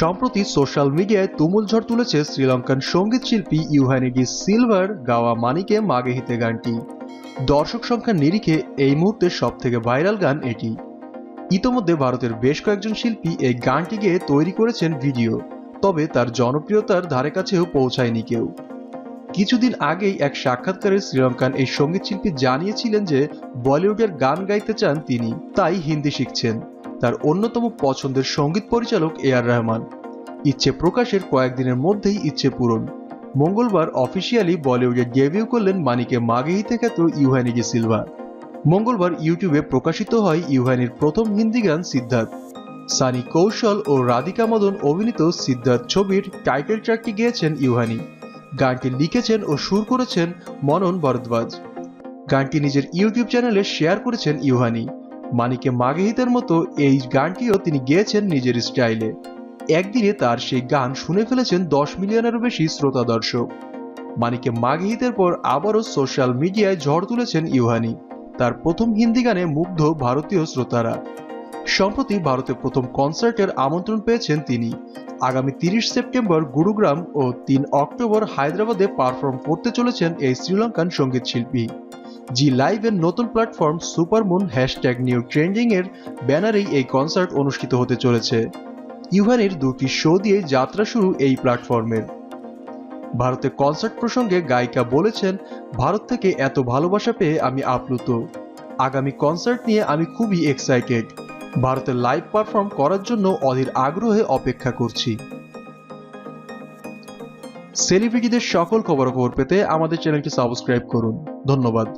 সম্প্রতি সোশ্যাল মিডিয়ায় তুমুল ঝড় তুলেছে শ্রীলঙ্কান সংগীত শিল্পী ইউহানিগি সিলভার গাওয়া মানিকে মাগে হিতে গানটি। দর্শক সংখ্যার নিরিখে এই মুহূর্তে সব থেকে ভাইরাল গান এটি। ইতোমধ্যে ভারতের বেশ কয়েকজন শিল্পী এই গানটি গেয়ে তৈরি করেছেন ভিডিও, তবে তার জনপ্রিয়তার ধারে কাছেও পৌঁছায়নি কেউ। কিছুদিন আগেই এক সাক্ষাৎকারে শ্রীলঙ্কান এই সংগীত শিল্পী জানিয়েছিলেন যে বলিউডের গান গাইতে চান তিনি, তাই হিন্দি শিখছেন। তার অন্যতম পছন্দের সংগীত পরিচালক এ আর রহমান। ইচ্ছে প্রকাশের কয়েকদিনের মধ্যেই ইচ্ছে পূরণ। মঙ্গলবার অফিসিয়ালি বলিউডে ডেবিউ করলেন মানিকে মাগেহিতে খ্যাত ইউহানিগি সিলভা। মঙ্গলবার ইউটিউবে প্রকাশিত হয় ইউহানির প্রথম হিন্দি গান সিদ্ধার্থ। সানি কৌশল ও রাধিকা মদন অভিনীত সিদ্ধার্থ ছবির টাইটেল ট্র্যাকটি গেয়েছেন ইউহানি। গানটি লিখেছেন ও সুর করেছেন মনন ভরদ্বাজ। গানটি নিজের ইউটিউব চ্যানেলে শেয়ার করেছেন ইউহানি। মানিকে মাগেহিতের মতো এই গানটিও তিনি গেয়েছেন নিজের স্টাইলে। একদিনে তার সেই গান শুনে ফেলেছেন দশ মিলিয়নেরও বেশি শ্রোতা দর্শক। মানিকে মাগেহিতের পর আবারও সোশ্যাল মিডিয়ায় ঝড় তুলেছেন ইউহানি। তার প্রথম হিন্দি গানে মুগ্ধ ভারতীয় শ্রোতারা। সম্প্রতি ভারতে প্রথম কনসার্টের আমন্ত্রণ পেয়েছেন তিনি। আগামী তিরিশ সেপ্টেম্বর গুরুগ্রাম ও তিন অক্টোবর হায়দ্রাবাদে পারফর্ম করতে চলেছেন এই শ্রীলঙ্কান সংগীত শিল্পী জি লাইভের নতুন platform supermoon hashtag new trending এর ব্যানারেই এই কনসার্ট অনুষ্ঠিত হতে চলেছে। ইউহানের দুটি শো দিয়ে যাত্রা শুরু এই প্ল্যাটফর্মের। ভারতে কনসার্ট প্রসঙ্গে গায়িকা বলেছেন, ভারত থেকে এত ভালোবাসা পেয়ে আমি আপ্লুত। আগামী কনসার্ট নিয়ে আমি খুবই এক্সাইটেড। ভারতে লাইভ পারফর্ম করার জন্য অধীর আগ্রহে অপেক্ষা করছি। সেলিব্রিটিদের সকল খবরাখবর পেতে আমাদের চ্যানেলটি সাবস্ক্রাইব করুন। ধন্যবাদ।